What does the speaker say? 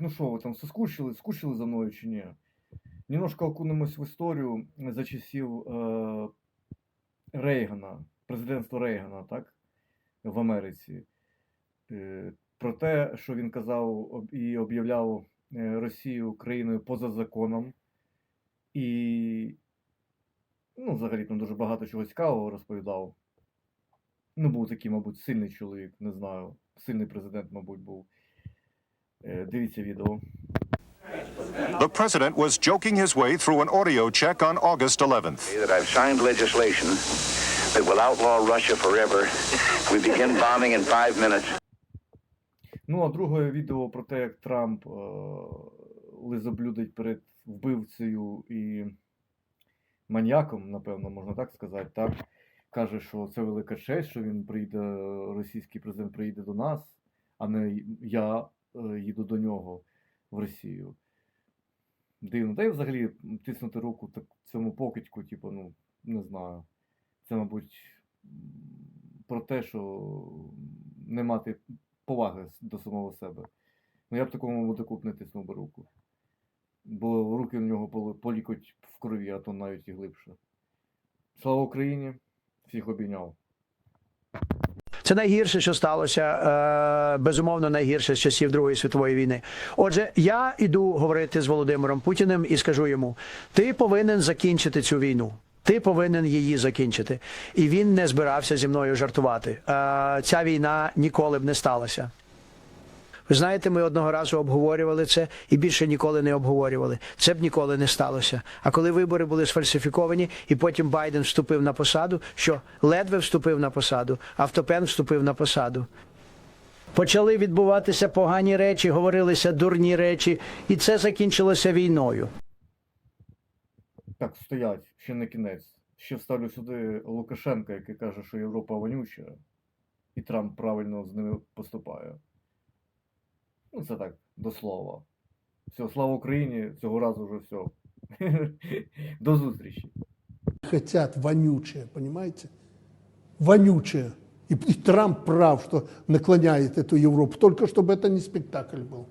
ну що, ви там соскучили, скучили за мною чи ні? Немножко окунемось в історію за часів е, Рейгана, президентства Рейгана, так? В Америці. Е, про те, що він казав і об'являв е, Росію країною поза законом. І, ну, взагалі там дуже багато чого цікавого розповідав. Ну, був такий, мабуть, сильний чоловік, не знаю. Сильний президент, мабуть, був. Е, Дивіться відео. The president was joking his way through an audio check on August 11th. that I've signed legislation that will outlaw Russia forever. We begin bombing in five minutes. Ну, а друге відео про те, як Трамп е- лизоблюдить перед вбивцею і маньяком, напевно, можна так сказати, так? Каже, що це велика честь, що він прийде, російський президент приїде до нас, а не я їду до нього в Росію. Дивно. Та й взагалі тиснути руку так, цьому покидьку, типу, ну, не знаю. Це, мабуть, про те, що не мати поваги до самого себе. Ну я б такому мудаку не тиснув би руку. Бо руки у нього полікоть в крові, а то навіть і глибше. Слава Україні! Всіх обійняв. Це найгірше, що сталося, е, безумовно, найгірше з часів Другої світової війни. Отже, я іду говорити з Володимиром Путіним і скажу йому: ти повинен закінчити цю війну. Ти повинен її закінчити. І він не збирався зі мною жартувати. Е, ця війна ніколи б не сталася. Ви знаєте, ми одного разу обговорювали це і більше ніколи не обговорювали. Це б ніколи не сталося. А коли вибори були сфальсифіковані, і потім Байден вступив на посаду, що ледве вступив на посаду, автопен вступив на посаду. Почали відбуватися погані речі, говорилися дурні речі, і це закінчилося війною. Так, стоять, ще не кінець. Ще вставлю сюди Лукашенка, який каже, що Європа вонюча, і Трамп правильно з ними поступає. Ну, це так, до слова. Все, слава Україні, цього разу вже все. До зустрічі. хотят вонючее, понимаете? Вонючее. И, и Трамп прав, что наклоняет эту Европу, только чтобы это не спектакль был.